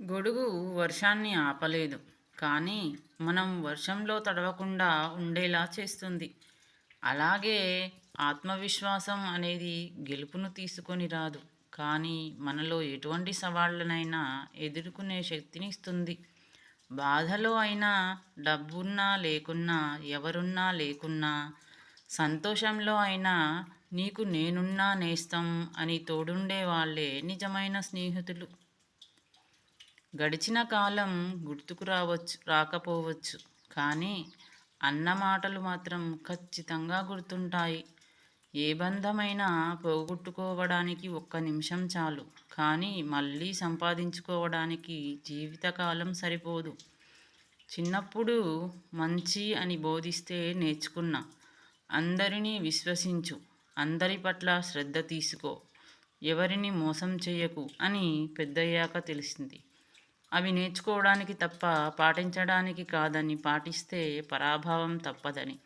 గొడుగు వర్షాన్ని ఆపలేదు. కానీ మనం వర్షంలో తడవకుండా ఉండేలా చేస్తుంది. అలాగే ఆత్మవిశ్వాసం అనేది గెలుపును తీసుకొని రాదు. కానీ మనలో ఎటువంటి సవాళ్ళనైనా ఎదుర్కొనే శక్తిని ఇస్తుంది. బాధలో అయినా డబ్బున్నా లేకున్నా ఎవరున్నా లేకున్నా సంతోషంలో అయినా నీకు నేనున్నా నేస్తం అని తోడుండే వాళ్ళే నిజమైన స్నేహితులు. గడిచిన కాలం గుర్తుకు రావచ్చు రాకపోవచ్చు. కానీ అన్న మాటలు మాత్రం ఖచ్చితంగా గుర్తుంటాయి. ఏ బంధమైనా పోగొట్టుకోవడానికి ఒక్క నిమిషం చాలు. కానీ మళ్ళీ సంపాదించుకోవడానికి జీవితకాలం సరిపోదు. చిన్నప్పుడు మంచి అని బోధిస్తే నేర్చుకున్నా. అందరినీ విశ్వసించు. అందరి పట్ల శ్రద్ధ తీసుకో. ఎవరిని మోసం చేయకు అని పెద్దయ్యాక తెలిసింది. అవి నేర్చుకోవడానికి తప్ప పాటించడానికి కాదని పాటిస్తే పరాభవం తప్పదని.